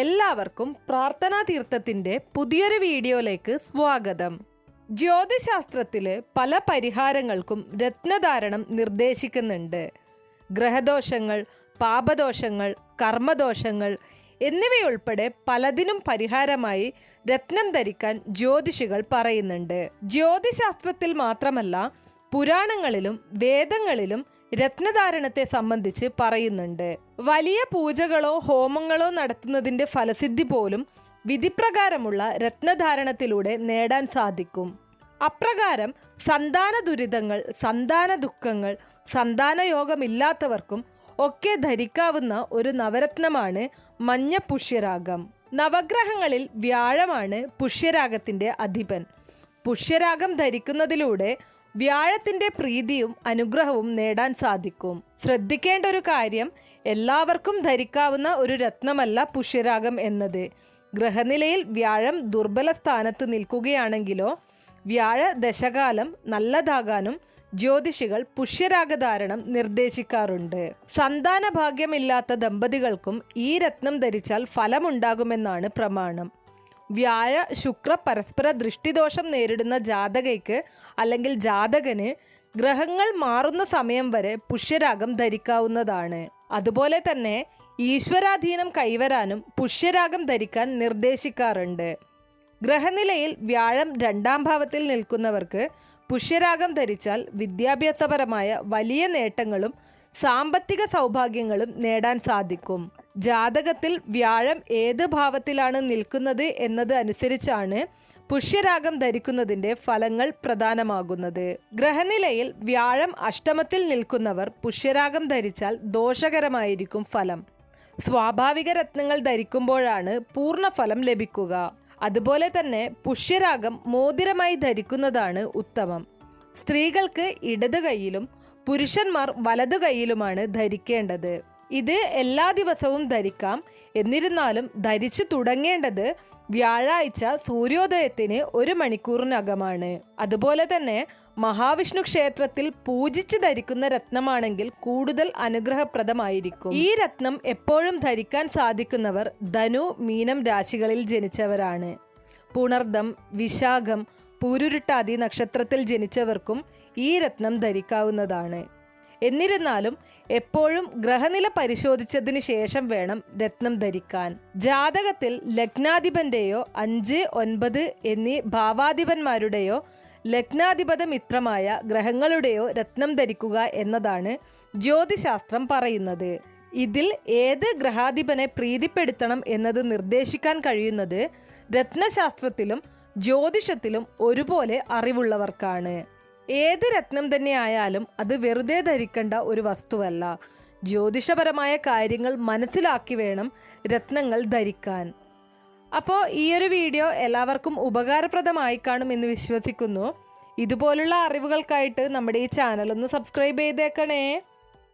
എല്ലാവർക്കും പ്രാർത്ഥനാ തീർത്ഥത്തിന്റെ പുതിയൊരു വീഡിയോയിലേക്ക് സ്വാഗതം. ജ്യോതിശാസ്ത്രത്തിലെ പല പരിഹാരങ്ങൾക്കും രത്നധാരണം നിർദ്ദേശിക്കുന്നുണ്ട്. ഗ്രഹദോഷങ്ങൾ പാപദോഷങ്ങൾ കർമ്മദോഷങ്ങൾ എന്നിവയുൾപ്പെടെ പലതിനും പരിഹാരമായി രത്നം ധരിക്കാൻ ജ്യോതിഷികൾ പറയുന്നുണ്ട്. ജ്യോതിശാസ്ത്രത്തിൽ മാത്രമല്ല പുരാണങ്ങളിലും വേദങ്ങളിലും രത്നധാരണത്തെ സംബന്ധിച്ച് പറയുന്നുണ്ട്. വലിയ പൂജകളോ ഹോമങ്ങളോ നടത്തുന്നതിന്റെ ഫലസിദ്ധി പോലും വിധിപ്രകാരമുള്ള രത്നധാരണത്തിലൂടെ നേടാൻ സാധിക്കും. അപ്രകാരം സന്താന ദുരിതങ്ങൾ സന്താന ദുഃഖങ്ങൾ സന്താന യോഗമില്ലാത്തവർക്കും ഒക്കെ ധരിക്കാവുന്ന ഒരു നവരത്നമാണ് മഞ്ഞ പുഷ്യരാഗം നവഗ്രഹങ്ങളിൽ വ്യാഴമാണ് പുഷ്യരാഗത്തിന്റെ അധിപൻ. പുഷ്യരാഗം ധരിക്കുന്നതിലൂടെ വ്യാഴത്തിന്റെ പ്രീതിയും അനുഗ്രഹവും നേടാൻ സാധിക്കും. ശ്രദ്ധിക്കേണ്ട ഒരു കാര്യം എല്ലാവർക്കും ധരിക്കാവുന്ന ഒരു രത്നമല്ല പുഷ്യരാഗം എന്നത്. ഗ്രഹനിലയിൽ വ്യാഴം ദുർബല സ്ഥാനത്ത് നിൽക്കുകയാണെങ്കിലോ വ്യാഴ ദശകാലം നല്ലതാകാനും ജ്യോതിഷികൾ പുഷ്യരാഗധാരണം നിർദ്ദേശിക്കാറുണ്ട്. സന്താന ഭാഗ്യമില്ലാത്ത ദമ്പതികൾക്കും ഈ രത്നം ധരിച്ചാൽ ഫലമുണ്ടാകുമെന്നാണ് പ്രമാണം. വ്യാഴ ശുക്ര പരസ്പര ദൃഷ്ടിദോഷം നേരിടുന്ന ജാതകയ്ക്ക് അല്ലെങ്കിൽ ജാതകന് ഗ്രഹങ്ങൾ മാറുന്ന സമയം വരെ പുഷ്യരാഗം ധരിക്കാവുന്നതാണ്. അതുപോലെ തന്നെ ഈശ്വരാധീനം കൈവരാനും പുഷ്യരാഗം ധരിക്കാൻ നിർദ്ദേശിക്കാറുണ്ട്. ഗ്രഹനിലയിൽ വ്യാഴം രണ്ടാം ഭാവത്തിൽ നിൽക്കുന്നവർക്ക് പുഷ്യരാഗം ധരിച്ചാൽ വിദ്യാഭ്യാസപരമായ വലിയ നേട്ടങ്ങളും സാമ്പത്തിക സൗഭാഗ്യങ്ങളും നേടാൻ സാധിക്കും. ജാതകത്തിൽ വ്യാഴം ഏത് ഭാവത്തിലാണ് നിൽക്കുന്നത് എന്നത് അനുസരിച്ചാണ് പുഷ്യരാഗം ധരിക്കുന്നതിന്റെ ഫലങ്ങൾ പ്രധാനമാകുന്നത്. ഗ്രഹനിലയിൽ വ്യാഴം അഷ്ടമത്തിൽ നിൽക്കുന്നവർ പുഷ്യരാഗം ധരിച്ചാൽ ദോഷകരമായിരിക്കും ഫലം. സ്വാഭാവിക രത്നങ്ങൾ ധരിക്കുമ്പോഴാണ് പൂർണ ഫലം ലഭിക്കുക. അതുപോലെ തന്നെ പുഷ്യരാഗം മോതിരമായി ധരിക്കുന്നതാണ് ഉത്തമം. സ്ത്രീകൾക്ക് ഇടത് കൈയിലും പുരുഷന്മാർ വലതു കൈയിലുമാണ് ധരിക്കേണ്ടത്. ഇത് എല്ലാ ദിവസവും ധരിക്കാം. എന്നിരുന്നാലും ധരിച്ചു തുടങ്ങേണ്ടത് വ്യാഴാഴ്ച സൂര്യോദയത്തിന് ഒരു മണിക്കൂറിനകമാണ്. അതുപോലെ തന്നെ മഹാവിഷ്ണു ക്ഷേത്രത്തിൽ പൂജിച്ച് ധരിക്കുന്ന രത്നമാണെങ്കിൽ കൂടുതൽ അനുഗ്രഹപ്രദമായിരിക്കും. ഈ രത്നം എപ്പോഴും ധരിക്കാൻ സാധിക്കുന്നവർ ധനു മീനം രാശികളിൽ ജനിച്ചവരാണ്. പുണർദം വിശാഖം പൂരുരുട്ടാതി നക്ഷത്രത്തിൽ ജനിച്ചവർക്കും ഈ രത്നം ധരിക്കാവുന്നതാണ്. എന്നിരുന്നാലും എപ്പോഴും ഗ്രഹനില പരിശോധിച്ചതിന് ശേഷം വേണം രത്നം ധരിക്കാൻ. ജാതകത്തിൽ ലഗ്നാധിപന്റെയോ അഞ്ച് ഒൻപത് എന്നീ ഭാവാധിപന്മാരുടെയോ ലഗ്നാധിപത മിത്രമായ ഗ്രഹങ്ങളുടെയോ രത്നം ധരിക്കുക എന്നതാണ് ജ്യോതിശാസ്ത്രം പറയുന്നത്. ഇതിൽ ഏത് ഗ്രഹാധിപനെ പ്രീതിപ്പെടുത്തണം എന്നത് നിർദ്ദേശിക്കാൻ കഴിയുന്നത് രത്നശാസ്ത്രത്തിലും ജ്യോതിഷത്തിലും ഒരുപോലെ അറിവുള്ളവർക്കാണ്. ഏത് രത്നം തന്നെ ആയാലും അത് വെറുതെ ധരിക്കേണ്ട ഒരു വസ്തുവല്ല. ജ്യോതിഷപരമായ കാര്യങ്ങൾ മനസ്സിലാക്കി വേണം രത്നങ്ങൾ ധരിക്കാൻ. അപ്പോൾ ഈ ഒരു വീഡിയോ എല്ലാവർക്കും ഉപകാരപ്രദമായി കാണും എന്ന് വിശ്വസിക്കുന്നു. ഇതുപോലുള്ള അറിവുകൾക്കായിട്ട് നമ്മുടെ ഈ ചാനൽ ഒന്ന് സബ്സ്ക്രൈബ് ചെയ്തേക്കണേ.